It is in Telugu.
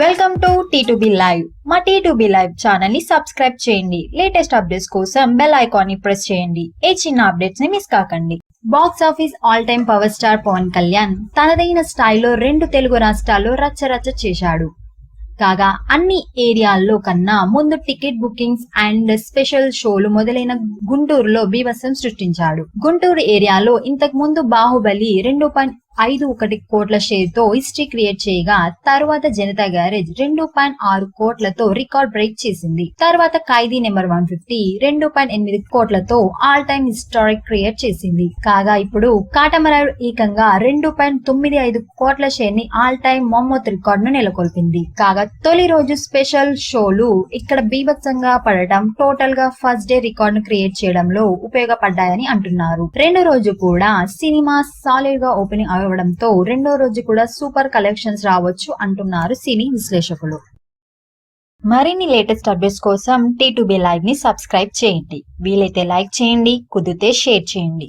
Welcome to T two B live మా టీ టు బి లైవ్ ఛానల్ని సబ్స్క్రైబ్ చేయండి. లేటెస్ట్ అప్డేట్స్ కోసం బెల్ ఐకాన్ని ప్రెస్ చేయండి. ఏ చిన్న అప్డేట్స్ని మిస్ కాకండి. Box office all time power star Pawan Kalyan తనదైన స్టైల్లో రెండు తెలుగు రాష్ట్రాల్లో రచ్చరచ్చ చేశాడు. కాగా అన్ని ఏరియాల్లో కన్నా ముందు టికెట్ బుకింగ్స్ అండ్ స్పెషల్ షోలు మొదలైన గుంటూరులో బీభత్సం సృష్టించాడు. గుంటూరు ఏరియాలో ఇంతకు ముందు బాహుబలి రెండు పాయింట్ ఐదు ఒకటి కోట్ల షేర్తో హిస్టరీ క్రియేట్ చేయగా తర్వాత జనతా గ్యారేజ్ రెండు పాయింట్ ఆరు కోట్లతో రికార్డ్ బ్రేక్ చేసింది. తర్వాత ఖైదీ నెంబర్ వన్ ఫిఫ్టీ రెండు పాయింట్ ఎనిమిది కోట్లతో ఆల్ టైమ్ హిస్టారిక్ క్రియేట్ చేసింది. కాగా ఇప్పుడు కాటమరాడు ఏకంగా రెండు పాయింట్ తొమ్మిది ఐదు కోట్ల షేర్ని ఆల్ టైమ్ మొమ్మత్ రికార్డ్ను నెలకొల్పింది. కాగా తొలి రోజు స్పెషల్ షోలు ఇక్కడ బీభత్సంగా పడటం టోటల్గా ఫస్ట్ డే రికార్డ్ను క్రియేట్ చేయడంలో ఉపయోగపడ్డాయని అంటున్నారు. రెండో రోజు కూడా సినిమా సాలిడ్గా ఓపెనింగ్ అవ్వడంతో రెండో రోజు కూడా సూపర్ కలెక్షన్స్ రావచ్చు అంటున్నారు సినీ విశ్లేషకులు. మరిన్ని లేటెస్ట్ అప్డేట్స్ కోసం టీ టు బి లైవ్ని సబ్స్క్రైబ్ చేయండి. వీలైతే లైక్ చేయండి కుదిరితే షేర్ చేయండి.